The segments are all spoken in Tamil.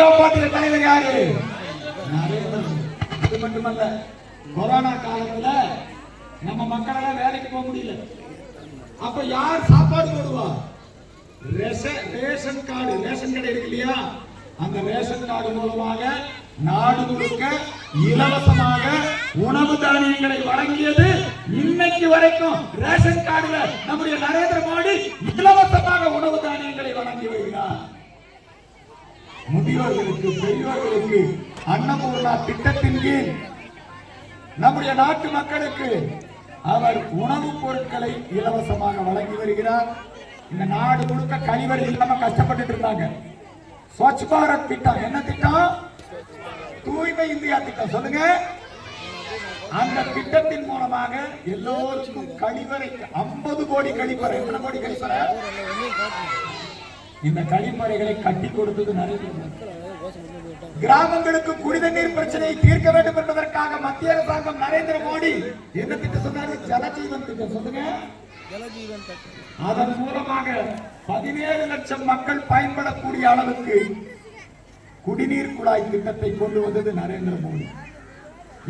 காப்பாற்றுற தலைவர் யாரு? நரேந்திர மோடி. மட்டுமல்ல கொரோனா காலத்துல நம்ம மக்களால வேலைக்கு போக முடியல. அப்ப யார் சாப்பாடு போடுவா? ரேஷன் ரேஷன் கார்டு ரேஷன் கடை இருக்கு இல்லையா? அந்த ரேஷன் கார்டு மூலமாக நாடு முழுக்க இலவசமாக உணவு தானியங்களை வழங்கியது இன்னைக்கு வரைக்கும் ரேஷன் கார்டுல நம்முடைய நரேந்திர மோடி இலவசமாக உணவு தானியங்களை வழங்கி வருகிறார். முதியோர்களுக்கு பெரியோர்களுக்கு அன்னபூர்ணா திட்டத்தின் கீழ் நம்முடைய நாட்டு மக்களுக்கு அவர் உணவுப் பொருட்களை இலவசமாக வழங்கி வருகிறார். இந்த நாடு முழுக்க கழிவறை இல்லாம கஷ்டப்பட்டு இருந்தாங்க. ஸ்வச் பாரத் திட்டம். என்ன திட்டம்? தூய்மை இந்தியா திட்டம். சொல்லுங்க. அந்த திட்டத்தின் மூலமாக எல்லோருக்கும் கழிவறை 50 கோடி கழிப்பறை எத்தனை கோடி கழிப்பறை இந்த கழிப்பறைகளை கட்டி கொடுத்தது நரேந்திர கிராமங்களுக்கு குடித நீர் பிரச்சனையை தீர்க்க வேண்டும் என்பதற்காக மத்திய அரசாங்கம் நரேந்திர மோடி என்ன திட்டம் சொன்னாரு? ஜலஜீவன் திட்டம் சொல்லுங்க. அதன் மூலமாக பதினேழு லட்சம் மக்கள் பயன்படக்கூடிய அளவுக்கு குடிநீர் குழாய் திட்டத்தை கொண்டு வந்தது நரேந்திர மோடி.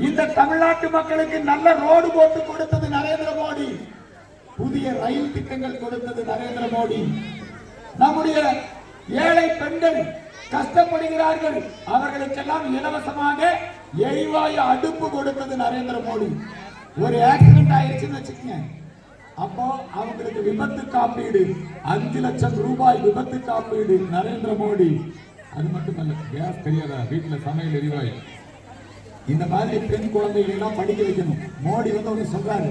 இந்த தமிழ்நாட்டு மக்களுக்கு நல்ல ரோடு போட்டு கொடுத்தது நரேந்திர மோடி. புதிய ரயில் திட்டங்கள் கொடுத்தது நரேந்திர மோடி. நம்முடைய ஏழை பெண்கள் கஷ்டப்படுகிறார்கள். அவர்களுக்கெல்லாம் இலவசமாக எரிவாயு அடுப்பு கொடுத்தது நரேந்திர மோடி. ஒரு ஆக்சிடென்ட் ஆயிடுச்சுன்னு வச்சுக்கோங்க. அப்போ அவங்களுக்கு விபத்து காப்பீடு அஞ்சு லட்சம் ரூபாய் விபத்து காப்பீடு நரேந்திர மோடி. அது மட்டுமல்ல கேஸ் தெரியாதா? வீட்டில் சமையல் எரிவாயு. இந்த மாதிரி பெண் குழந்தைகளெல்லாம் படிக்க வைக்கணும். மோடி வந்து ஒன்று சொல்றாரு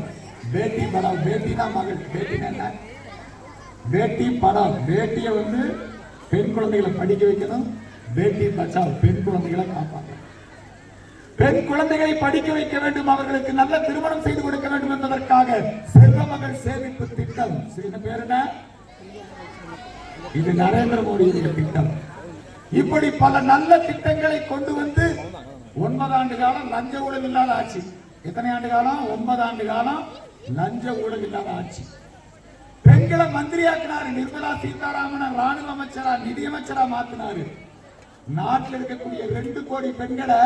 பேட்டி படாவ் பேட்டினா மகள். பேட்டினா என்ன? பேட்டி படாவ் பேட்டியை வந்து பெண் குழந்தைகளை படிக்க வைக்கணும். பேட்டி பச்சாவ் பெண் குழந்தைகளை காப்பாற்ற பெண் குழந்தைகளை படிக்க வைக்க வேண்டும். அவர்களுக்கு நல்ல திருமணம் செய்து கொடுக்க வேண்டும் என்பதற்காக செல்வ மகள் சேமிப்பு திட்டம். இந்த பேர் என்ன? இது நரேந்திர மோடியுடைய திட்டம். இப்படி பல நல்ல திட்டங்களை கொண்டு வந்து ஒன்பது ஆண்டு காலம் லஞ்ச ஊழல் இல்லாத ஆட்சி. எத்தனை ஆண்டு காலம்? ஒன்பது ஆண்டு காலம் லஞ்ச ஊழல் இல்லாத ஆட்சி. பெண்களை மந்திரியாக்குனாரு. நிர்மலா சீதாராமனை ராணுவ அமைச்சரா நிதியமைச்சரா மாத்தினாரு. நாட்டில் இருக்கக்கூடிய ரெண்டு கோடி பெண்களை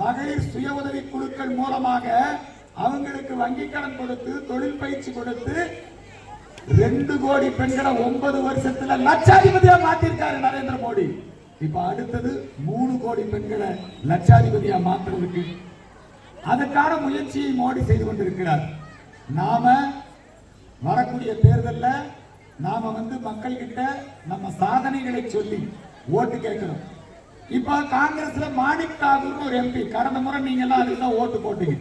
மகளிர் சுய உதவி குழுக்கள் மூலமாக அவங்களுக்கு வங்கி கடன் கொடுத்து தொழில் பயிற்சி கொடுத்து ரெண்டு கோடி பெண்களை ஒன்பது வருஷத்துல லட்சாதிபதியா மாத்திருக்காரு நரேந்திர மோடி. இப்ப அடுத்தது மூணு கோடி பெண்களை லட்சாதிபதியா மாத்துறதுக்கு. அதுக்கான முயற்சியை மோடி செய்து கொண்டிருக்கிறார். நாம வரக்கூடிய தேர்தலில் நாம வந்து மக்கள் கிட்ட நம்ம சாதனைகளை சொல்லி ஓட்டு கேட்கிறோம் இப்ப காங்கிரஸ்ல மாணிக் தாகூர்னு ஒரு எம்பி கடந்த முறை நீங்க எல்லாம் அதுக்கு தான் ஓட்டு போட்டீங்க.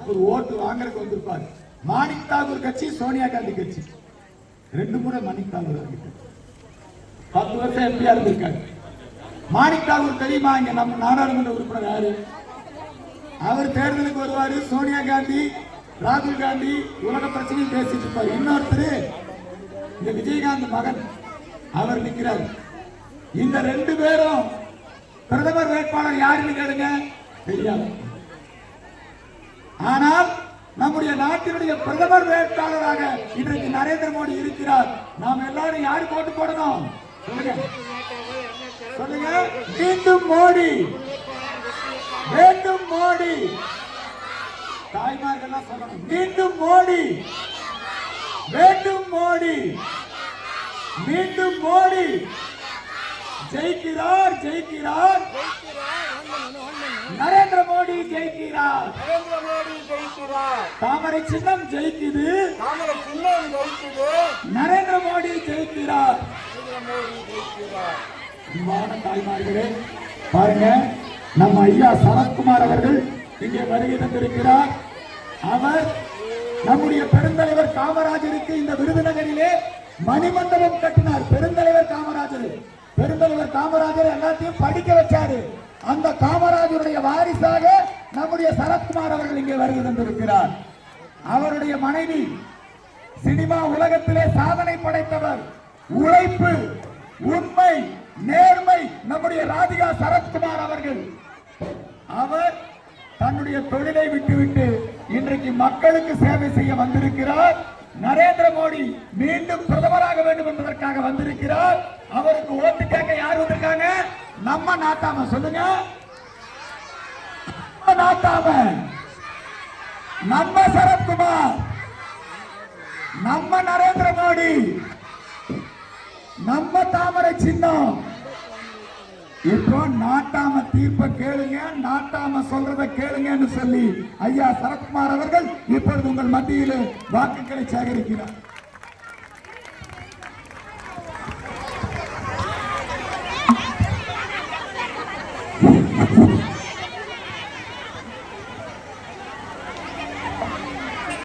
அவர் ஓட்டு வாங்குறதுக்கு வந்திருப்பாரு. மாணிக் தாகூர் கட்சி சோனியா காந்தி கட்சி. ரெண்டு முறை மாணிக் தாகூர் பத்து வருஷம் எம்பியா இருந்திருக்காரு. மாணிக் தாகூர் தெரியுமா? இங்க நம்ம நாடாளுமன்ற உறுப்பினர் யாரு? அவர் தேர்தலுக்கு வருவாரு சோனியா காந்தி. ராகுல் காந்தி உலக பிரச்சனையும் பேசிட்டு இருப்பார். இன்னொருத்தர் இந்த விஜயகாந்த் மகன். அவர் நிற்கிறார் இந்த ரெண்டு பேரும் பிரதமர் வேட்பாளர் யாருன்னு கேளுங்க. தெரியாது. ஆனால் நம்முடைய நாட்டினுடைய பிரதமர் வேட்பாளராக இன்றைக்கு நரேந்திர மோடி இருக்கிறார். நாம் எல்லாரும் யாரு போட்டு போடணும்? சொல்லுங்க. சொல்லுங்க. மீண்டும் மோடி. வேண்டும் மோடி. தாய்மார்கள்லாம் சொல்லணும் மீண்டும் மோடி வேண்டும் மோடி மீண்டும் மோடி ஜெயிக்கிறார் ஜெயிக்கிறார். நரேந்திர மோடி ஜெயிக்கிறார். நரேந்திர மோடி ஜெயிக்கிறார். தாமரை சின்னம் ஜெயிக்குது. தாமரை சின்னம் ஜெயிக்குது. நரேந்திர மோடி ஜெயிக்கிறார். நரேந்திர மோடி ஜெயிக்கிறார். அன்பான தாய்மார்களே பாருங்க நம்ம ஐயா சரத்குமார் அவர்கள் இங்கே வருகை தந்திருக்கிறார். அவர் நம்முடைய பெருந்தலைவர் காமராஜருக்கு இந்த விருதுநகரிலே மணிமண்டபம் கட்டினார். பெருந்தலைவர் காமராஜர். பெருந்தலைவர் காமராஜர் எல்லாத்தையும் படிக்க வச்சாரு. அந்த காமராஜருடைய வாரிசாக நம்முடைய சரத்குமார் அவர்கள் இங்கே வருகை தந்திருக்கிறார். அவருடைய மனைவி சினிமா உலகத்திலே சாதனை படைத்தவர். உழைப்பு உண்மை நேர்மை நம்முடைய ராதிகா சரத்குமார் அவர்கள். அவர் தன்னுடைய தொழிலை விட்டுவிட்டு இன்றைக்கு மக்களுக்கு சேவை செய்ய வந்திருக்கிறார். நரேந்திர மோடி மீண்டும் பிரதமராக வேண்டும் என்பதற்காக வந்திருக்கிறார். அவருக்கு ஓட்டு கேட்க யார் வந்திருக்காங்க? நம்ம நாட்டாம சொல்லுங்க. நம்ம நாட்டாம. நம்ம சரத்குமார். நம்ம நரேந்திர மோடி. நம்ம தாமரை சின்னம். இப்போ நாட்டாம தீர்ப்ப கேளுங்க நாட்டாம சொல்றத கேளுங்கன்னு சொல்லி ஐயா சரத்குமார் அவர்கள் இப்பொழுது உங்கள் மத்தியில் வாக்குகளை சேகரிக்கிறார்.